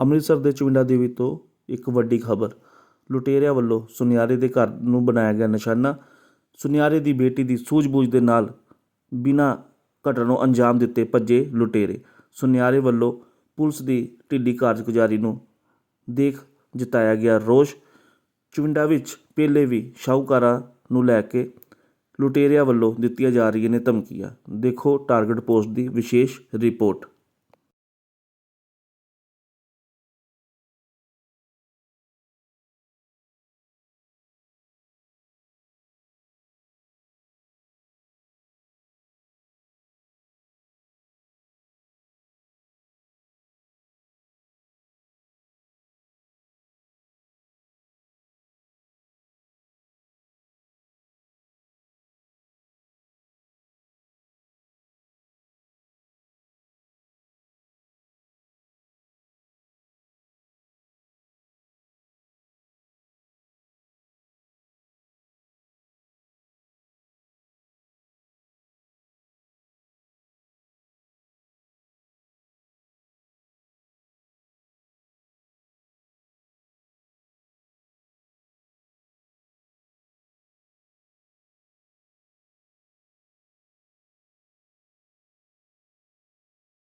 ਅੰਮ੍ਰਿਤਸਰ ਦੇ ਚੁਵਿੰਡਾ ਦੇਵੀ ਤੋਂ ਇੱਕ ਵੱਡੀ ਖਬਰ। ਲੁਟੇਰਿਆਂ ਵੱਲੋਂ ਸੁਨਿਆਰੇ ਦੇ ਘਰ ਨੂੰ ਬਣਾਇਆ ਗਿਆ ਨਿਸ਼ਾਨਾ। ਸੁਨਿਆਰੇ ਦੀ ਬੇਟੀ ਦੀ ਸੂਝ-ਬੂਝ ਦੇ ਨਾਲ ਬਿਨਾਂ ਘਟਨਾ ਨੂੰ ਅੰਜਾਮ ਦਿੱਤੇ ਭੱਜੇ ਲੁਟੇਰੇ। ਸੁਨਿਆਰੇ ਵੱਲੋਂ ਪੁਲਿਸ ਦੀ ਢਿੱਲੀ ਕਾਰਜਗੁਜ਼ਾਰੀ ਨੂੰ ਦੇਖ ਜਤਾਇਆ ਗਿਆ ਰੋਸ਼। ਚੁਵਿੰਡਾ ਵਿੱਚ ਪਹਿਲੇ ਵੀ ਸ਼ਾਹੂਕਾਰਾਂ ਨੂੰ ਲੈ ਕੇ ਲੁਟੇਰਿਆਂ ਵੱਲੋਂ ਦਿੱਤੀਆਂ ਜਾ ਰਹੀਆਂ ਨੇ ਧਮਕੀਆਂ। ਦੇਖੋ ਟਾਰਗੇਟ ਪੋਸਟ ਦੀ ਵਿਸ਼ੇਸ਼ ਰਿਪੋਰਟ।